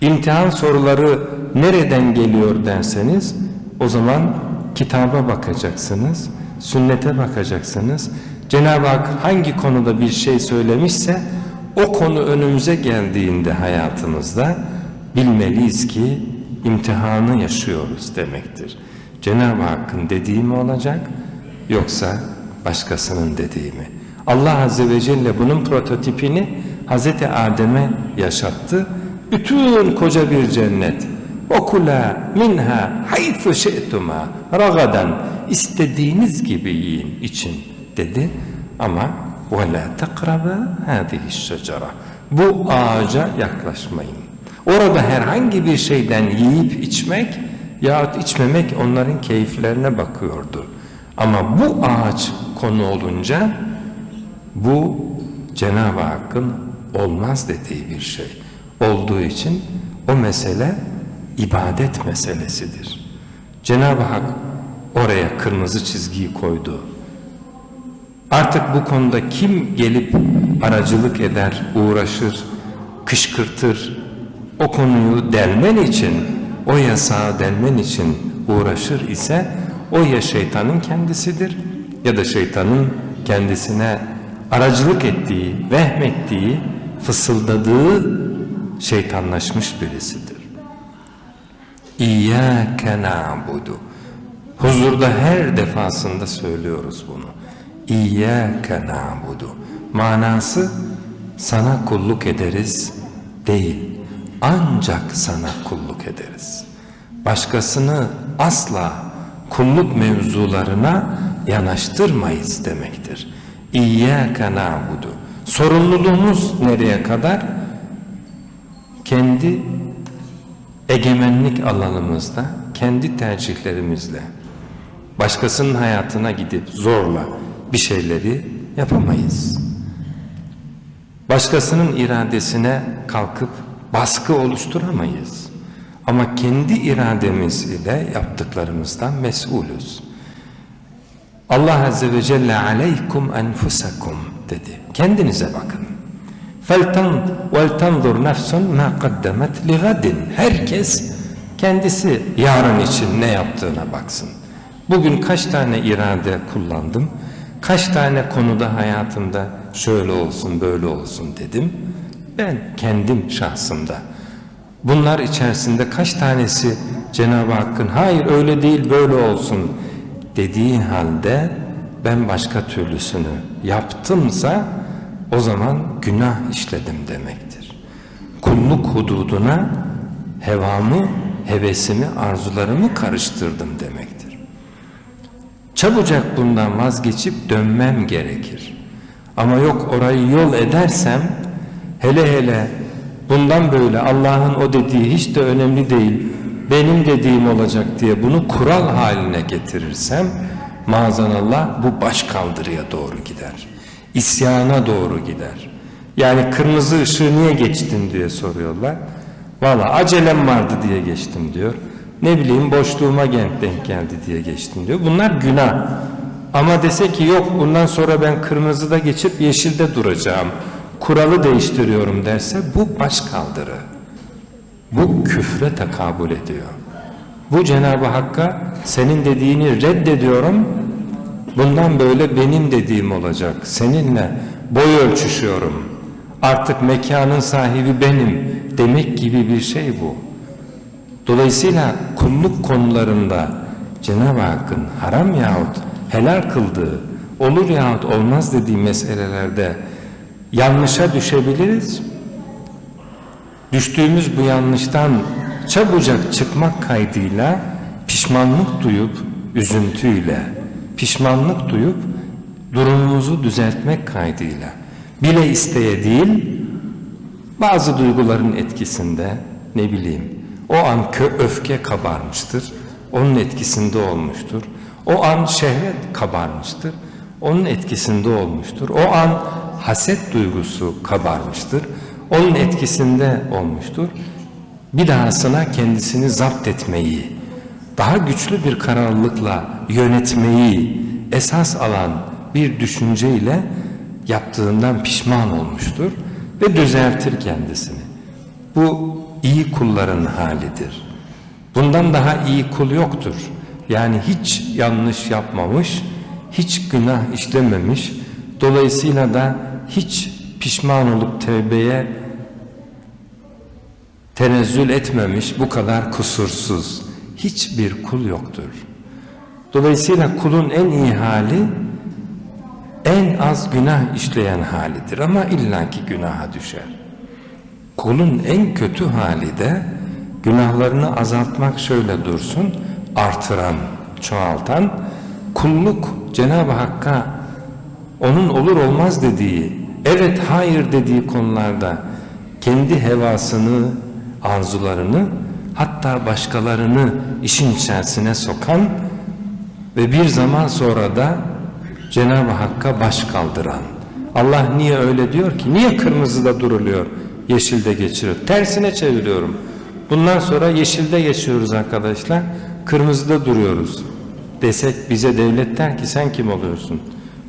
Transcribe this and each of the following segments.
İmtihan soruları nereden geliyor derseniz o zaman kitaba bakacaksınız, sünnete bakacaksınız. Cenab-ı Hak hangi konuda bir şey söylemişse o konu önümüze geldiğinde hayatımızda bilmeliyiz ki imtihanı yaşıyoruz demektir. Cenab-ı Hakk'ın dediği mi olacak yoksa başkasının dediği mi? Allah Azze ve Celle bunun prototipini Hazreti Adem'e yaşattı. Bütün koca bir cennet. Okula minha haythu şe'tuma ragadan istediğiniz gibi yiyin için dedi. Ama ve la takraba hadihi şecera. Bu ağaca yaklaşmayın. Orada herhangi bir şeyden yiyip içmek yahut içmemek onların keyiflerine bakıyordu. Ama bu ağaç konu olunca bu Cenab-ı Hakk'ın olmaz dediği bir şey olduğu için o mesele ibadet meselesidir. Cenab-ı Hak oraya kırmızı çizgiyi koydu. Artık bu konuda kim gelip aracılık eder, uğraşır, kışkırtır, o konuyu delmen için, o yasağı delmen için uğraşır ise o ya şeytanın kendisidir ya da şeytanın kendisine aracılık ettiği, vehmettiği, fısıldadığı şeytanlaşmış birisidir. İyyâke na'budu. Huzurda her defasında söylüyoruz bunu. İyyâke na'budu. Manası sana kulluk ederiz değil. Ancak sana kulluk ederiz. Başkasını asla kulluk mevzularına yanaştırmayız demektir. İyyâke na'budu. Sorumluluğumuz nereye kadar? Kendi egemenlik alanımızda, kendi tercihlerimizle başkasının hayatına gidip zorla bir şeyleri yapamayız. Başkasının iradesine kalkıp baskı oluşturamayız. Ama kendi irademiz ile yaptıklarımızdan mesulüz. Allah Azze ve Celle aleykum enfusakum dedi. Kendinize bakın. Nefsun ma kaddemet li gadin. Herkes kendisi yarın için ne yaptığına baksın. Bugün kaç tane irade kullandım? Kaç tane konuda hayatımda şöyle olsun böyle olsun dedim? Ben kendim şahsımda. Bunlar içerisinde kaç tanesi Cenab-ı Hakk'ın hayır öyle değil böyle olsun dediği halde ben başka türlüsünü yaptımsa o zaman günah işledim demektir. Kulluk hududuna hevamı, hevesimi, arzularımı karıştırdım demektir. Çabucak bundan vazgeçip dönmem gerekir. Ama yok orayı yol edersem hele hele bundan böyle Allah'ın o dediği hiç de önemli değil benim dediğim olacak diye bunu kural haline getirirsem maazanallah bu baş kaldırıya doğru gider. İsyana doğru gider. Yani kırmızı ışığı niye geçtin diye soruyorlar. Valla acelem vardı diye geçtim diyor. Ne bileyim boşluğuma denk geldi diye geçtim diyor. Bunlar günah. Ama dese ki yok bundan sonra ben kırmızıda geçip yeşilde duracağım. Kuralı değiştiriyorum derse bu baş kaldırı. Bu küfre tekabül ediyor. Bu Cenab-ı Hakk'a senin dediğini reddediyorum. Bundan böyle benim dediğim olacak. Seninle boy ölçüşüyorum. Artık mekanın sahibi benim demek gibi bir şey bu. Dolayısıyla kulluk konularında Cenab-ı Hakk'ın haram yahut helal kıldığı, olur yahut olmaz dediği meselelerde yanlışa düşebiliriz. Düştüğümüz bu yanlıştan çabucak çıkmak kaydıyla pişmanlık duyup üzüntüyle, pişmanlık duyup durumumuzu düzeltmek kaydıyla bile isteye değil bazı duyguların etkisinde ne bileyim o an kö öfke kabarmıştır onun etkisinde olmuştur. O an şehvet kabarmıştır onun etkisinde olmuştur. O an haset duygusu kabarmıştır onun etkisinde olmuştur. Bir dahasına kendisini zapt etmeyi daha güçlü bir kararlılıkla yönetmeyi esas alan bir düşünceyle yaptığından pişman olmuştur ve düzeltir kendisini. Bu iyi kulların halidir. Bundan daha iyi kul yoktur. Yani hiç yanlış yapmamış, hiç günah işlememiş, dolayısıyla da hiç pişman olup tevbeye tenezzül etmemiş, bu kadar kusursuz hiçbir kul yoktur. Dolayısıyla kulun en iyi hali en az günah işleyen halidir ama illaki günaha düşer. Kulun en kötü hali de günahlarını azaltmak şöyle dursun, artıran, çoğaltan, kulluk Cenab-ı Hakk'a onun olur olmaz dediği, evet hayır dediği konularda kendi hevasını, arzularını hatta başkalarını işin içerisine sokan ve bir zaman sonra da Cenab-ı Hakk'a baş kaldıran. Allah niye öyle diyor ki? Niye kırmızıda duruluyor, yeşilde geçiriyor? Tersine çeviriyorum. Bundan sonra yeşilde geçiyoruz arkadaşlar, kırmızıda duruyoruz. Desek bize devlet der ki sen kim oluyorsun?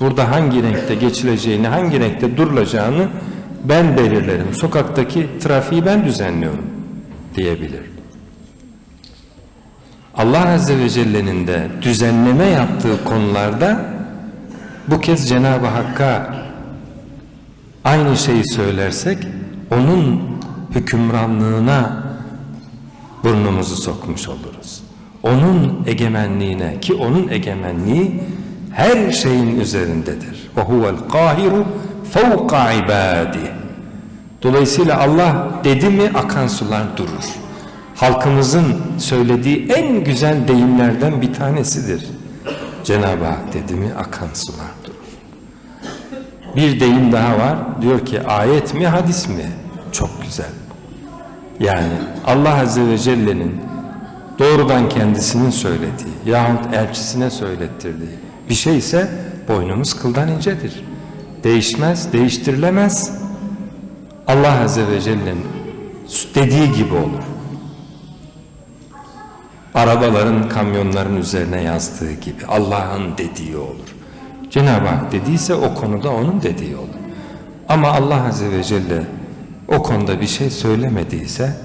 Burada hangi renkte geçileceğini, hangi renkte durulacağını ben belirlerim. Sokaktaki trafiği ben düzenliyorum diyebilir. Allah Azze ve Celle'nin de düzenleme yaptığı konularda bu kez Cenab-ı Hakk'a aynı şeyi söylersek onun hükümranlığına burnumuzu sokmuş oluruz. Onun egemenliğine ki onun egemenliği her şeyin üzerindedir. Ve huvel kahiru fevka ibadi. Dolayısıyla Allah dedi mi akan sular durur. Halkımızın söylediği en güzel deyimlerden bir tanesidir. Cenab-ı Hak dedi mi akan sular durur. Bir deyim daha var. Diyor ki ayet mi hadis mi? Çok güzel. Yani Allah Azze ve Celle'nin doğrudan kendisinin söylediği yahut elçisine söylettirdiği bir şey ise boynumuz kıldan incedir. Değişmez, değiştirilemez. Allah Azze ve Celle'nin dediği gibi olur. Arabaların, kamyonların üzerine yazdığı gibi Allah'ın dediği olur. Cenab-ı Hak dediyse o konuda onun dediği olur. Ama Allah Azze ve Celle o konuda bir şey söylemediyse,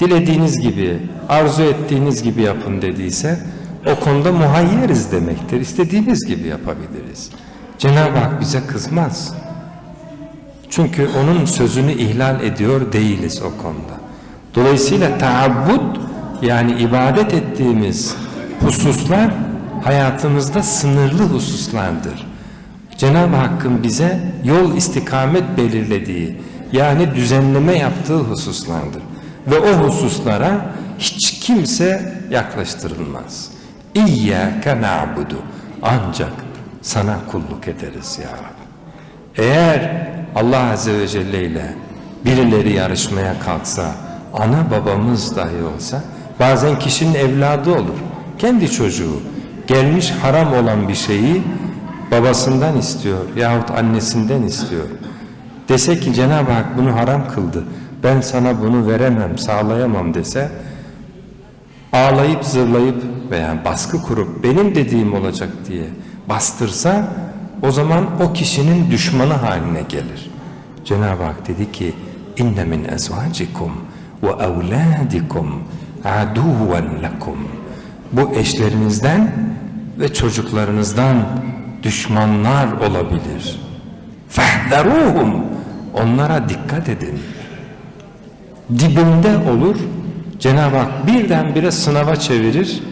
dilediğiniz gibi, arzu ettiğiniz gibi yapın dediyse, o konuda muhayyeriz demektir. İstediğimiz gibi yapabiliriz. Cenab-ı Hak bize kızmaz. Çünkü onun sözünü ihlal ediyor değiliz o konuda. Dolayısıyla taabbud yani ibadet ettiğimiz hususlar hayatımızda sınırlı hususlardır. Cenab-ı Hakk'ın bize yol istikamet belirlediği yani düzenleme yaptığı hususlardır. Ve o hususlara hiç kimse yaklaştırılmaz. İyyâke na'budu. Ancak sana kulluk ederiz ya Rabbi. Eğer Allah Azze ve Celle ile birileri yarışmaya kalksa, ana babamız dahi olsa, bazen kişinin evladı olur, kendi çocuğu, gelmiş haram olan bir şeyi babasından istiyor yahut annesinden istiyor. Dese ki Cenab-ı Hak bunu haram kıldı, ben sana bunu veremem, sağlayamam dese, ağlayıp zırlayıp veya baskı kurup benim dediğim olacak diye bastırsa o zaman o kişinin düşmanı haline gelir. Cenab-ı Hak dedi ki inne min ezvacikum ve evladikum aduven lekum bu eşlerinizden ve çocuklarınızdan düşmanlar olabilir. Fehderuhum onlara dikkat edin. Dibinde olur Cenab-ı Hak birdenbire sınava çevirir.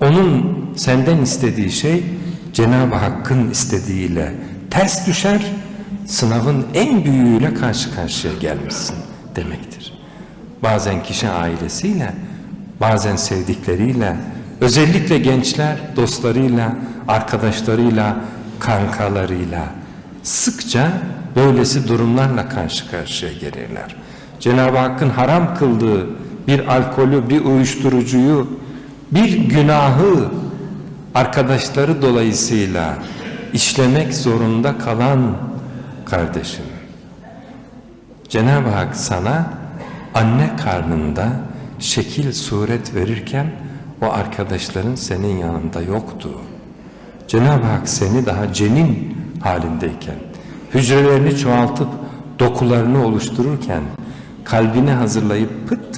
Onun senden istediği şey Cenab-ı Hakk'ın istediğiyle ters düşer. Sınavın en büyüğüyle karşı karşıya gelmişsin demektir. Bazen kişi ailesiyle, bazen sevdikleriyle, özellikle gençler dostlarıyla, arkadaşlarıyla, kankalarıyla sıkça böylesi durumlarla karşı karşıya gelirler. Cenab-ı Hakk'ın haram kıldığı bir alkolü, bir uyuşturucuyu, bir günahı arkadaşları dolayısıyla işlemek zorunda kalan kardeşim. Cenab-ı Hak sana anne karnında şekil suret verirken o arkadaşların senin yanında yoktu. Cenab-ı Hak seni daha cenin halindeyken, hücrelerini çoğaltıp dokularını oluştururken, kalbini hazırlayıp pıt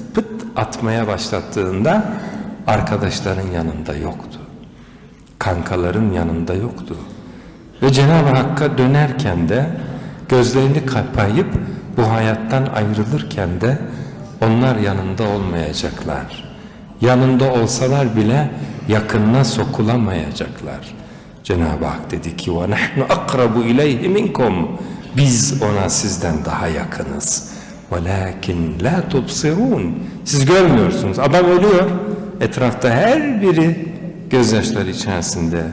atmaya başlattığında arkadaşların yanında yoktu. Kankaların yanında yoktu. Ve Cenab-ı Hakk'a dönerken de gözlerini kapayıp bu hayattan ayrılırken de onlar yanında olmayacaklar. Yanında olsalar bile yakınına sokulamayacaklar. Cenab-ı Hak dedi ki وَنَحْنُ أَقْرَبُ اِلَيْهِ مِنْكُمْ Biz ona sizden daha yakınız. وَلَاكِنْ لَا تُبْصِرُونَ Siz görmüyorsunuz. Adam ölüyor. Etrafta her biri gözyaşları içerisinde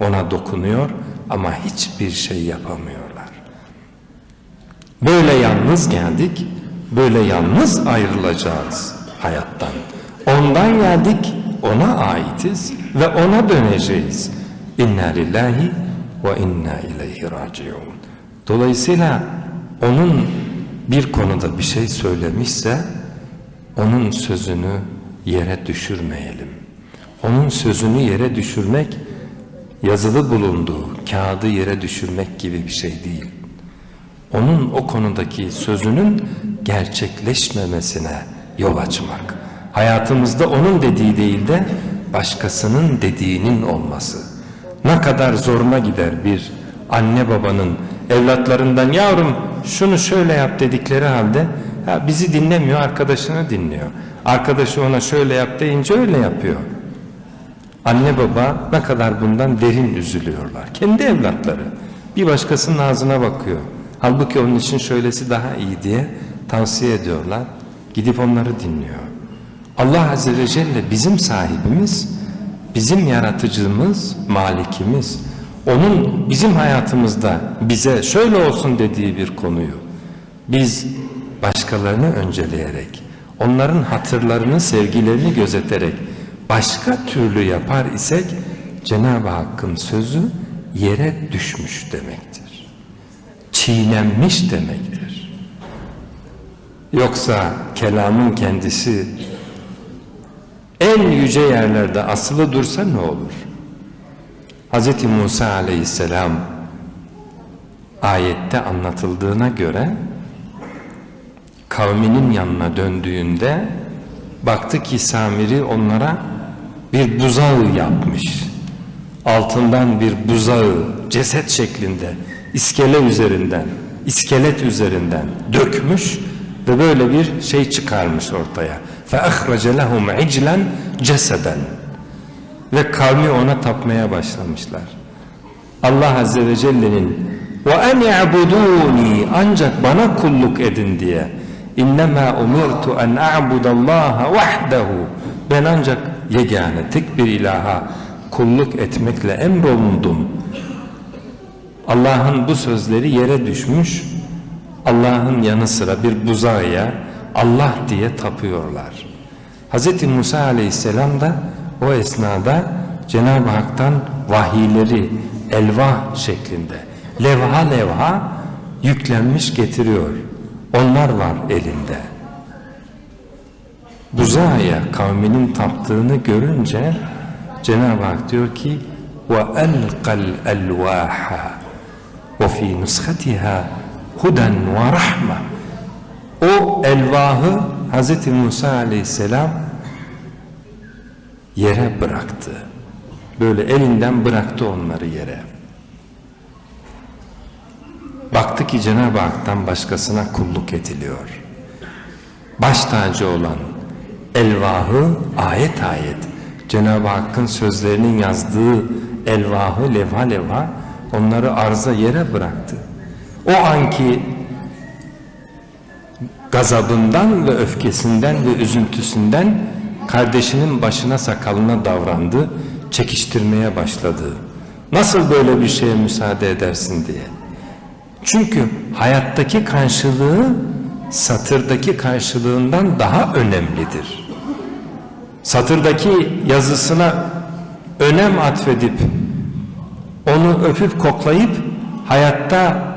ona dokunuyor ama hiçbir şey yapamıyorlar. Böyle yalnız geldik, böyle yalnız ayrılacağız hayattan. Ondan geldik, ona aitiz ve ona döneceğiz. İnna lillahi ve inna ileyhi raciun. Dolayısıyla onun bir konuda bir şey söylemişse onun sözünü yere düşürmeyelim. Onun sözünü yere düşürmek yazılı bulunduğu kağıdı yere düşürmek gibi bir şey değil. Onun o konudaki sözünün gerçekleşmemesine yol açmak. Hayatımızda onun dediği değil de başkasının dediğinin olması. Ne kadar zoruna gider bir anne babanın evlatlarından yavrum şunu şöyle yap dedikleri halde ya bizi dinlemiyor arkadaşını dinliyor. Arkadaşı ona şöyle yap deyince öyle yapıyor. Anne baba ne kadar bundan derin üzülüyorlar. Kendi evlatları bir başkasının ağzına bakıyor. Halbuki onun için şöylesi daha iyi diye tavsiye ediyorlar. Gidip onları dinliyor. Allah Azze ve Celle bizim sahibimiz, bizim yaratıcımız, malikimiz. Onun bizim hayatımızda bize şöyle olsun dediği bir konuyu biz başkalarını önceleyerek, onların hatırlarını, sevgilerini gözeterek başka türlü yapar isek Cenab-ı Hakk'ın sözü yere düşmüş demektir. Çiğnenmiş demektir. Yoksa kelamın kendisi en yüce yerlerde asılı dursa ne olur? Hz. Musa aleyhisselam ayette anlatıldığına göre kavminin yanına döndüğünde baktı ki Samiri onlara bir buzağı yapmış. Altından bir buzağı ceset şeklinde iskele üzerinden, iskelet üzerinden dökmüş ve böyle bir şey çıkarmış ortaya. فَاَخْرَجَ لَهُمْ عِجْلًا ceseden Ve kavmi ona tapmaya başlamışlar. Allah Azze ve Celle'nin وَاَنْ يَعْبُدُونِي Ancak bana kulluk edin diye اِنَّمَا اُمِرْتُ اَنْ اَعْبُدَ اللّٰهَ وَحْدَهُ Ben ancak yegane tek bir ilaha kulluk etmekle emrolundum. Allah'ın bu sözleri yere düşmüş, Allah'ın yanı sıra bir buzağıya Allah diye tapıyorlar. Hz. Musa aleyhisselam da o esnada Cenab-ı Hak'tan vahiyleri elvah şeklinde levha levha yüklenmiş getiriyor. Onlar var elinde. Buzağıya kavminin taptığını görünce Cenab-ı Hak diyor ki وَأَلْقَ الْأَلْوَاحَ وَفِي نُسْخَتِهَا huden ve rahme o elvahı Hz. Musa aleyhisselam yere bıraktı. Böyle elinden bıraktı onları yere. Baktı ki Cenab-ı Hak'tan başkasına kulluk ediliyor. Baş tacı olan elvahı ayet ayet Cenab-ı Hakk'ın sözlerinin yazdığı elvahı levha levha onları arza yere bıraktı. O anki gazabından ve öfkesinden ve üzüntüsünden kardeşinin başına sakalına davrandı, çekiştirmeye başladı. Nasıl böyle bir şeye müsaade edersin diye. Çünkü hayattaki karşılığı satırdaki karşılığından daha önemlidir. Satırdaki yazısına önem atfedip onu öpüp koklayıp hayatta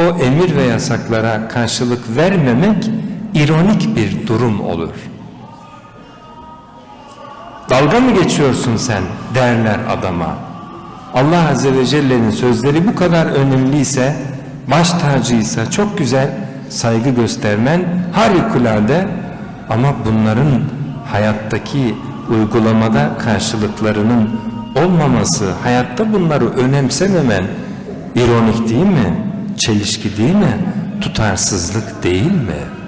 o emir ve yasaklara karşılık vermemek ironik bir durum olur. Dalga mı geçiyorsun sen derler adama. Allah Azze ve Celle'nin sözleri bu kadar önemliyse, baş tacıysa çok güzel saygı göstermen harikulade Ama bunların hayattaki uygulamada karşılıklarının olmaması, hayatta bunları önemsememen ironik değil mi? Çelişki değil mi? Tutarsızlık değil mi?